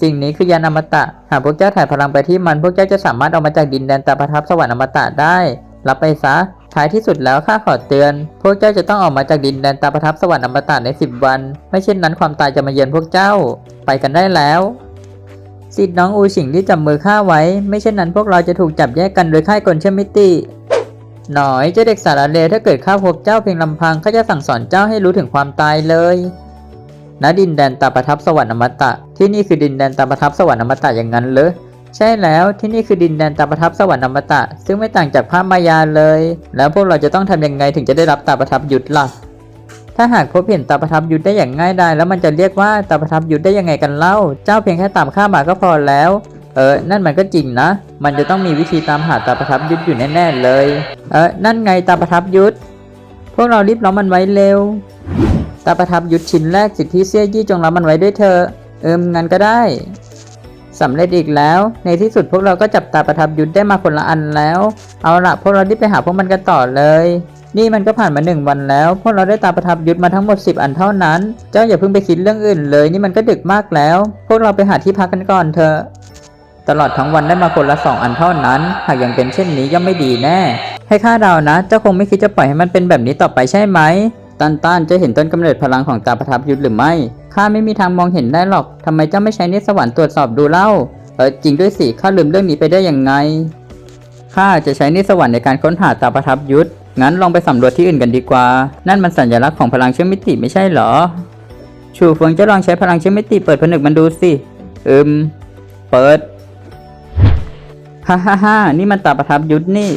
สิ่งนี้คือยานอมตะ หากพวกเจ้าถ่ายพลังไปที่มัน พวกเจ้าจะสามารถออกมาจากดินแดนตาประทับสวรรค์อมตะได้ รับไปซะ ท้ายที่สุดแล้วข้าขอเตือน พวกเจ้าจะต้องออกมาจากดินแดนตาประทับสวรรค์อมตะในสิบวัน ไม่เช่นนั้นความตายจะมาเยือนพวกเจ้า ไปกันได้แล้วสิทธิ์น้องอูฉิงที่จับมือข้าไว้ ไม่เช่นนั้นพวกเราจะถูกจับแยกกันโดยค่ายกลเชื่อมิติหน่อยเจ้าเด็กสารเลวถ้าเกิดข้าพบเจ้าเพียงลำพังข้าจะสั่งสอนเจ้าให้รู้ถึงความตายเลย ณดินแดนตาประทับสวรรค์อมตะ ที่นี่คือดินแดนตาประทับสวรรค์อมตะอย่างนั้นเหรอใช่แล้วที่นี่คือดินแดนตาประทับสวรรค์อมตะ ซึ่งไม่ต่างจากภาพมายาเลย แล้วพวกเราจะต้องทำยังไงถึงจะได้รับตาประทับยุทธล่ะถ้าหากพบเห็นตาประทับยุทธได้อย่างง่ายดายแล้วมันจะเรียกว่าตาประทับยุทธได้ยังไงกันเล่า เจ้าเพียงแค่ตามข้ามาก็พอแล้ว เออ นั่นมันก็จริงนะ มันจะต้องมีวิธีตามหาตาประทับยุทธอยู่แน่ๆเลย เออนั่นไงตาประทับยุทธพวกเรารีบล้อมมันไว้เร็ว ตาประทับยุทธชิ้นแรกสิทธิเซี่ยยี่จงรับมันไว้ด้วยเธอ เอิมงั้นก็ได้สำเร็จอีกแล้ว ในที่สุดพวกเราก็จับตาประทับยุทธได้มาคนละอันแล้ว เอาละพวกเรารีบไปหาพวกมันกันต่อเลย นี่มันก็ผ่านมาหนึ่งวันแล้ว พวกเราได้ตาประทับยุทธมาทั้งหมด 10 อันเท่านั้น เจ้าอย่าเพิ่งไปคิดเรื่องอื่นเลย นี่มันก็ดึกมากแล้ว พวกเราไปหาที่พักกันก่อนเถอะ ตลอดทั้งวันได้มาคนละสองอันเท่านั้น หากยังเป็นเช่นนี้ย่อมไม่ดีแน่ ให้ข้าเดานะ เจ้าคงไม่คิดจะปล่อยให้มันเป็นแบบนี้ต่อไปใช่ไหม ตันต้านจะเห็นต้นกำเนิดพลังของตาประทับยุทธหรือไม่ ข้าไม่มีทางมองเห็นได้หรอกทำไมเจ้าไม่ใช้เนตรสวรรค์ตรวจสอบดูเล่า เออจริงด้วยสิ ข้าลืมเรื่องนี้ไปได้ยังไง ข้าจะใช้เนตรสวรรค์ในการค้นหาตาประทับยุทธ งั้นลองไปสำรวจที่อื่นกันดีกว่า นั่นมันสัญลักษณ์ของพลังเชื่อมมิติไม่ใช่เหรอ ชูเฟิงจะลองใช้พลังเชื่อมมิติเปิดผนึกมันดูสิ อืม เปิด ฮ่าฮ่าฮ่านี่มันตาประทับยุทธนี่